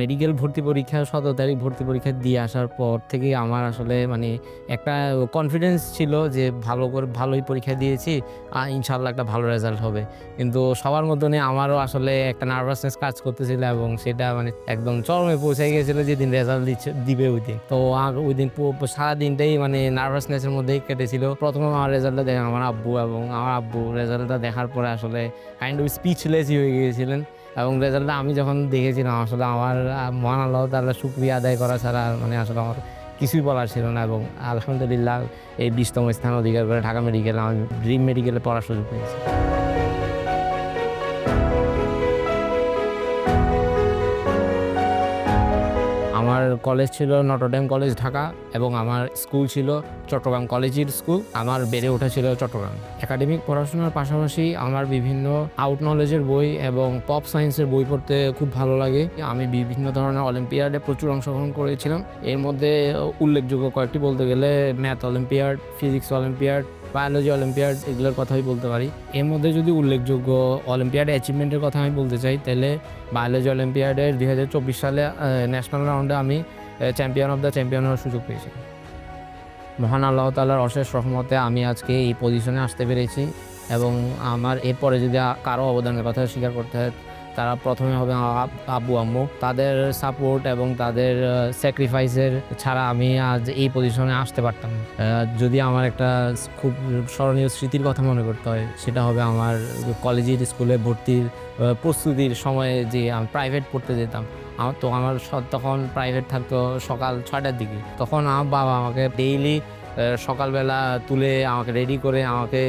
Medical ভর্তি পরীক্ষা সতেরো তারিখ ভর্তি পরীক্ষা দিয়ে আসার পর থেকেই আমার আসলে মানে একটা কনফিডেন্স ছিল যে ভালো করে, ভালোই পরীক্ষা দিয়েছি আর ইনশাল্লাহ একটা ভালো রেজাল্ট হবে। কিন্তু সবার মতনই আমারও আসলে একটা নার্ভাসনেস কাজ করতেছিল এবং সেটা মানে একদম চরমে পৌঁছে গিয়েছিল যেদিন রেজাল্ট দিচ্ছে, দিবে ওই দিন। তো ওই দিন পুরো সারা দিনটাই মানে নার্ভাসনেসের মধ্যেই কেটেছিল। প্রথমে আমার রেজাল্টটা দেখে, আমার আব্বু এবং আমার আব্বু রেজাল্টটা দেখার পরে আসলে কাইন্ড অফ স্পিচলেসই হয়ে গিয়েছিলেন। এবং রেজাল্টটা আমি যখন দেখেছিলাম, আসলে আমার মহান আল্লাহ তাল্লাহ শুক্রিয়া আদায় করা ছাড়া মানে আসলে আমার কিছুই বলার ছিল না এবং আলহামদুলিল্লাহ এই বিশতম স্থান অধিকার করে ঢাকা মেডিকেলে আমি ড্রিম মেডিকেলে পড়ার সুযোগ পেয়েছি। কলেজ ছিল নটরডেম কলেজ ঢাকা এবং আমার স্কুল ছিল চট্টগ্রাম কলেজের স্কুল। আমার বেড়ে ওঠা ছিল চট্টগ্রাম। একাডেমিক পড়াশোনার পাশাপাশি আমার বিভিন্ন আউট নলেজের বই এবং পপ সায়েন্সের বই পড়তে খুব ভালো লাগে। আমি বিভিন্ন ধরনের অলিম্পিয়াডে প্রচুর অংশগ্রহণ করেছিলাম। এর মধ্যে উল্লেখযোগ্য কয়েকটি বলতে গেলে math olympiad physics olympiad biology olympiad এগুলোর কথাই বলতে পারি। এর মধ্যে যদি উল্লেখযোগ্য অলিম্পিয়াড অ্যাচিভমেন্টের কথা আমি বলতে চাই, তাহলে বায়োলজি অলিম্পিয়াডের দুই হাজার চব্বিশ সালে ন্যাশনাল রাউন্ডে আমি চ্যাম্পিয়ন অফ দ্য চ্যাম্পিয়ন হওয়ার সুযোগ পেয়েছি। মহান আল্লাহ তাল্লাহর অশেষ রহমতে আমি আজকে এই পজিশনে আসতে পেরেছি এবং আমার এরপরে যদি কারও অবদানের কথা স্বীকার করতে হয় তারা প্রথমে হবে আব- আম্মু। তাদের সাপোর্ট এবং তাদের স্যাক্রিফাইসের ছাড়া আমি আজ এই পজিশনে আসতে পারতাম যদি আমার একটা খুব স্মরণীয় স্মৃতির কথা মনে করতে হয়, সেটা হবে আমার কলেজের স্কুলে ভর্তির প্রস্তুতির সময়ে যে আমি প্রাইভেট পড়তে যেতাম। আমার তো আমার তখন প্রাইভেট থাকতো সকাল ছয়টার দিকে। তখন আমার বাবা আমাকে ডেইলি সকালবেলা তুলে আমাকে রেডি করে আমাকে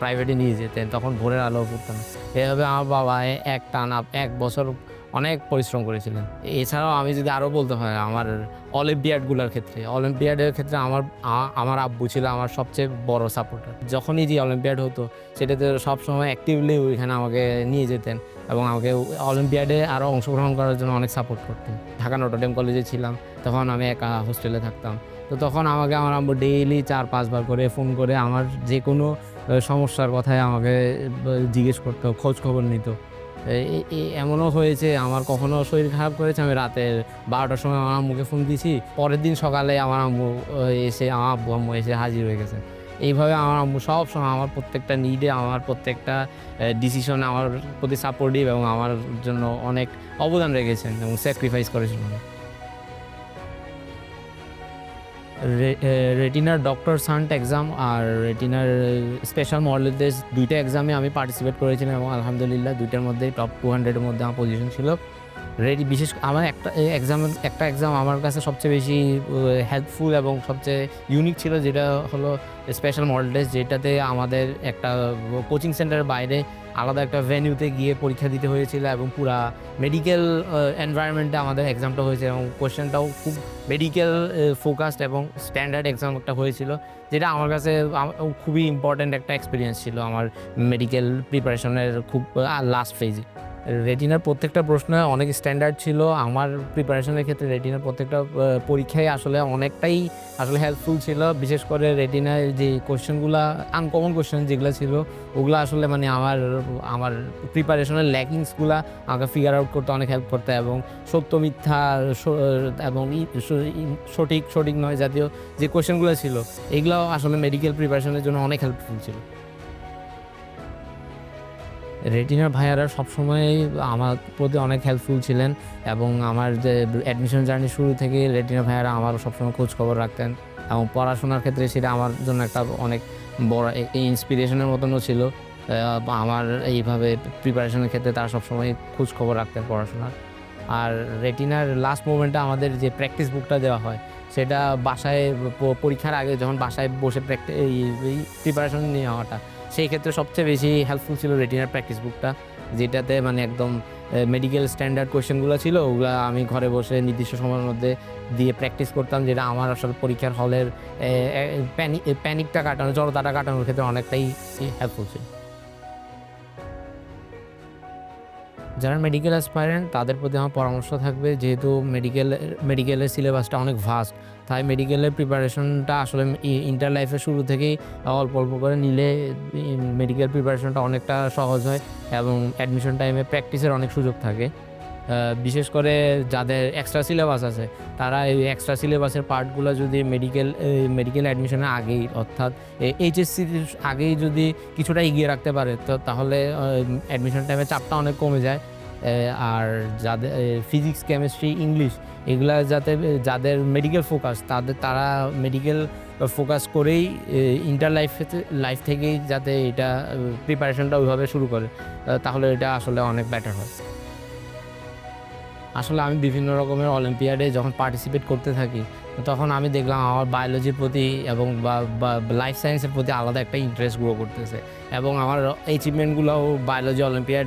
প্রাইভেটে নিয়ে যেতেন, তখন ভোরের আলো ফুটতাম এভাবে আমার বাবা এক টানা এক বছর অনেক পরিশ্রম করেছিলেন। এছাড়াও আমি যদি আরও বলতে হয়, আমার অলিম্পিয়াডগুলোর ক্ষেত্রে, অলিম্পিয়াডের ক্ষেত্রে আমার আমার আব্বু ছিল আমার সবচেয়ে বড় সাপোর্টার যখনই যে অলিম্পিয়াড হতো, সেটাতে সবসময় অ্যাক্টিভলি ওইখানে আমাকে নিয়ে যেতেন এবং আমাকে অলিম্পিয়াডে আরও অংশগ্রহণ করার জন্য অনেক সাপোর্ট করতেন। ঢাকা নটরডেম কলেজে ছিলাম, তখন আমি একা হোস্টেলে থাকতাম। তো তখন আমাকে আমার আম্মু ডেইলি চার পাঁচবার করে ফোন করে আমার যে কোনো সমস্যার কথায় আমাকে জিজ্ঞেস করতো, খোঁজ খবর নিত। এমনও হয়েছে, আমার কখনো শরীর খারাপ করেছে, আমি রাতে বারোটার সময় আমার আম্মুকে ফোন দিয়েছি পরের দিন সকালে আমার আম্মু এসে, আমার আব্বু আম্মু এসে হাজির হয়ে গেছে। এইভাবে আমার আম্মু সব সময় আমার প্রত্যেকটা নিডে আমার প্রত্যেকটা ডিসিশনে আমার প্রতি সাপোর্টিভ এবং আমার জন্য অনেক অবদান রেখেছেন এবং স্যাক্রিফাইস করেছেন। রেটিনার ডক্টর সান্ট এক্সাম আর রেটিনার স্পেশাল মডেলদের দুইটা এক্সামে আমি পার্টিসিপেট করেছিলাম এবং আলহামদুলিল্লাহ দুইটার মধ্যেই টপ টু হান্ড্রেডের মধ্যে আমার পজিশন ছিল। রেডি বিশেষ আমার একটা এক্সাম একটা এক্সাম আমার কাছে সবচেয়ে বেশি হেল্পফুল এবং সবচেয়ে ইউনিক ছিল যেটা হলো স্পেশাল মডেল টেস্ট যেটাতে আমাদের একটা কোচিং সেন্টারের বাইরে আলাদা একটা ভেনিউতে গিয়ে পরীক্ষা দিতে হয়েছিল এবং পুরা মেডিকেল এনভায়রনমেন্টে আমাদের এক্সামটা হয়েছে এবং কোশ্চেনটাও খুব মেডিকেল ফোকাসড এবং স্ট্যান্ডার্ড এক্সাম একটা হয়েছিল, যেটা আমার কাছে খুবই ইম্পর্ট্যান্ট একটা এক্সপিরিয়েন্স ছিল আমার মেডিকেল প্রিপারেশনের খুব লাস্ট ফেজে রেটিনার প্রত্যেকটা প্রশ্ন অনেক স্ট্যান্ডার্ড ছিল। আমার প্রিপারেশনের ক্ষেত্রে রেটিনার প্রত্যেকটা পরীক্ষায় আসলে অনেকটাই আসলে হেল্পফুল ছিল। বিশেষ করে রেটিনার যে কোশ্চেনগুলো আনকমন কোশ্চেন যেগুলো ছিল, ওগুলো আসলে মানে আমার আমার প্রিপারেশনের ল্যাকিংসগুলো আমাকে ফিগার আউট করতে অনেক হেল্প করতে এবং সত্য, মিথ্যা এবং সঠিক সঠিক নয় জাতীয় যে কোশ্চেনগুলো ছিল এগুলো আসলে মেডিকেল প্রিপারেশনের জন্য অনেক হেল্পফুল ছিল। রেটিনার ভাইয়ারা সবসময় আমার প্রতি অনেক হেল্পফুল ছিলেন এবং আমার যে অ্যাডমিশন জার্নি শুরু থেকে রেটিনার ভাইয়ারা আমার সবসময় খোঁজ খবর রাখতেন এবং পড়াশোনার ক্ষেত্রে সেটা আমার জন্য একটা অনেক বড় ইন্সপিরেশনের মতনও ছিল। আমার এইভাবে প্রিপারেশনের ক্ষেত্রে তারা সবসময় খোঁজ খবর রাখতেন পড়াশোনার। আর রেটিনার লাস্ট মোমেন্টে আমাদের যে প্র্যাকটিস বুকটা দেওয়া হয়, সেটা বাসায় পরীক্ষার আগে যখন বাসায় বসে প্র্যাকটি প্রিপারেশন নেওয়াটা সেই ক্ষেত্রে সবচেয়ে বেশি হেল্পফুল ছিল রেটিনার প্র্যাকটিস বুকটা যেটাতে মানে একদম মেডিকেল স্ট্যান্ডার্ড কোয়েশ্চেনগুলো ছিল, ওগুলো আমি ঘরে বসে নির্দিষ্ট সময়ের মধ্যে দিয়ে প্র্যাকটিস করতাম, যেটা আমার আসলে পরীক্ষার হলের প্যানিকটা কাটানো, জড়তাটা কাটানোর ক্ষেত্রে অনেকটাই হেল্পফুল ছিল। যারা মেডিকেল অ্যাসপায়ারেন্ট তাদের প্রতি আমার পরামর্শ থাকবে, যেহেতু মেডিকেল মেডিকেলের সিলেবাসটা অনেক ভাস্ট তাই মেডিকেলের প্রিপারেশনটা আসলে ইন্টার লাইফের শুরু থেকেই অল্প অল্প করে নিলে মেডিকেল প্রিপারেশনটা অনেকটা সহজ হয় এবং অ্যাডমিশন টাইমে প্র্যাকটিসের অনেক সুযোগ থাকে। বিশেষ করে যাদের এক্সট্রা সিলেবাস আছে, তারা এই এক্সট্রা সিলেবাসের পার্টগুলো যদি মেডিকেল মেডিকেল অ্যাডমিশনের আগেই, অর্থাৎ এইচএসসি আগেই যদি কিছুটা এগিয়ে রাখতে পারে, তো তাহলে অ্যাডমিশন টাইমে চাপটা অনেক কমে যায়। আর যাদের ফিজিক্স কেমিস্ট্রি ইংলিশ এগুলা যাতে, যাদের মেডিকেল ফোকাস তাদের, তারা মেডিকেল ফোকাস করেই ইন্টার লাইফ লাইফ থেকেই যাতে এটা প্রিপারেশনটা ওইভাবে শুরু করে তাহলে এটা আসলে অনেক বেটার হয়। আসলে আমি বিভিন্ন রকমের অলিম্পিয়াডে যখন পার্টিসিপেট করতে থাকি, তখন আমি দেখলাম আমার বায়োলজির প্রতি এবং বা লাইফ সায়েন্সের প্রতি আলাদা একটা ইন্টারেস্ট গ্রো করতেছে। এবং আমার অ্যাচিভমেন্টগুলোও বায়োলজি অলিম্পিয়াড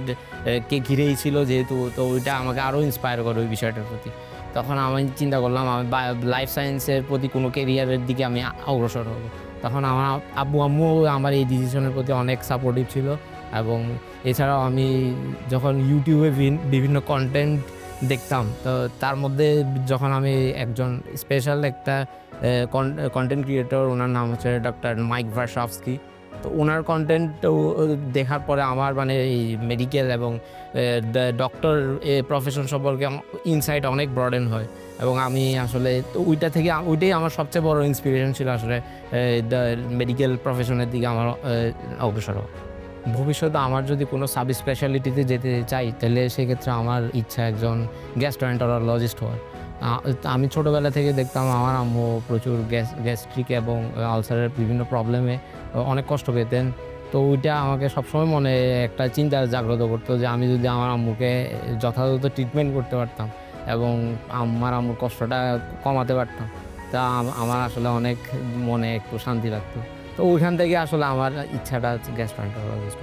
কে ঘিরেই ছিল যেহেতু, তো ওইটা আমাকে আরও ইন্সপায়ার করে ওই বিষয়টার প্রতি। তখন আমি চিন্তা করলাম, আমি লাইফ সায়েন্সের প্রতি কোনো কেরিয়ারের দিকে আমি অগ্রসর হব। তখন আমার আব্বু আম্মু আমার এই ডিসিশনের প্রতি অনেক সাপোর্টিভ ছিল। এবং এছাড়াও আমি যখন ইউটিউবে বিভিন- বিভিন্ন কন্টেন্ট দেখতাম। তো তার মধ্যে যখন আমি একজন স্পেশাল একটা কন্টেন্ট ক্রিয়েটর ওনার নাম হচ্ছে ডক্টর মাইক ভার্সাফস্কি তো ওনার কন্টেন্ট দেখার পরে আমার মানে এই মেডিকেল এবং ডক্টর প্রফেশন সম্পর্কে ইনসাইট অনেক ব্রডেন হয়। এবং আমি আসলে ওইটা থেকে ওইটাই আমার সবচেয়ে বড় ইন্সপিরেশন ছিল আসলে মেডিকেল প্রফেশনের দিকে আমার অগ্রসর হওয়া। ভবিষ্যতে আমার যদি কোনো সাব স্পেশালিটিতে যেতে চাই, তাহলে সেক্ষেত্রে আমার ইচ্ছা একজন গ্যাস্ট্রোএন্টারোলজিস্ট হওয়ার। আমি ছোটোবেলা থেকে দেখতাম আমার আম্মু প্রচুর গ্যাস, গ্যাস্ট্রিক এবং আলসারের বিভিন্ন প্রবলেমে অনেক কষ্ট পেতেন। তো ওইটা আমাকে সবসময় মনে একটা চিন্তা জাগ্রত করতো যে আমি যদি আমার আম্মুকে যথাযথ ট্রিটমেন্ট করতে পারতাম এবং আমার আম্মুর কষ্টটা কমাতে পারতাম, তা আমার আসলে অনেক মনে একটু শান্তি লাগতো। তো ওইখান থেকে আসলে আমার ইচ্ছাটা গ্যাস্ট্রোএন্টারোলজিস্ট